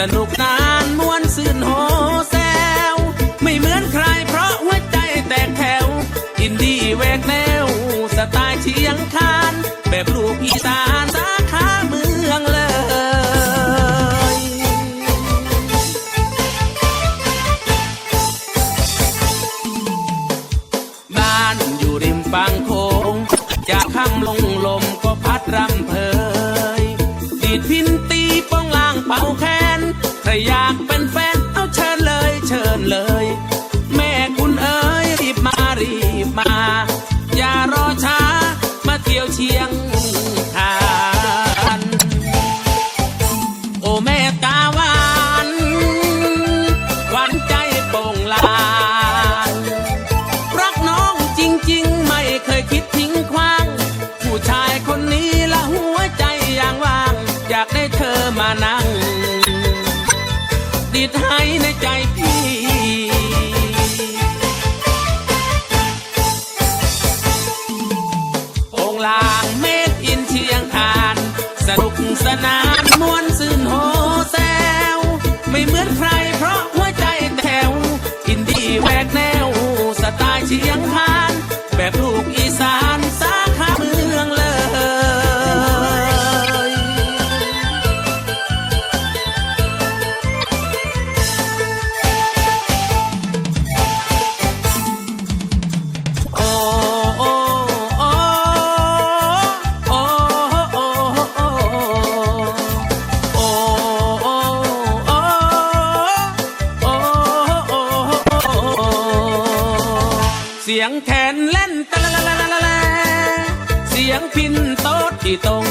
สนุกนานม้วนซื่นโฮแซวไม่เหมือนใครเพราะหัวใจแตกแถว อินดี้แวกแนวสไตล์เชียงคาน แบบลูกอีสานสาขาเมืองเลยบ้านอยู่ริมฝั่งโขงจะข้ามลงลมก็พัดรำเพอ เลย แม่คุณเอ๋ยรีบมารีบมา อย่ารอช้า มาเที่ยวเชียงคานโอแม่ตาหวานหวานใจโป่งลานรักน้องจริง ๆ ไม่เคยคิดทิ้งคว้าง ผู้ชายคนนี้ละหัวใจอย่างว่าง อยากได้เธอมานั่งดิดให้ในใจพี่ yang. เสียงแทนเล่นตะละละละละเสียงพินโต๊ดที่ตรง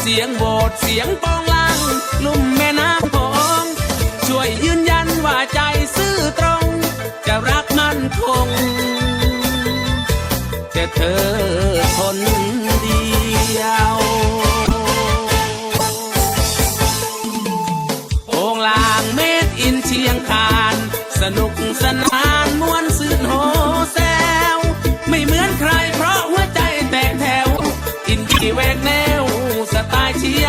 เสียงโบดเสียงปองลัง ลุ่มแม่น้ำโขงช่วยยืนยันว่าใจซื่อตรง จะรักมั่นคงจะเธอทนเดียวโองลางเม็ดอินเชียงคาน สนุกสนาน สิแวกแนวสไตล์เชีย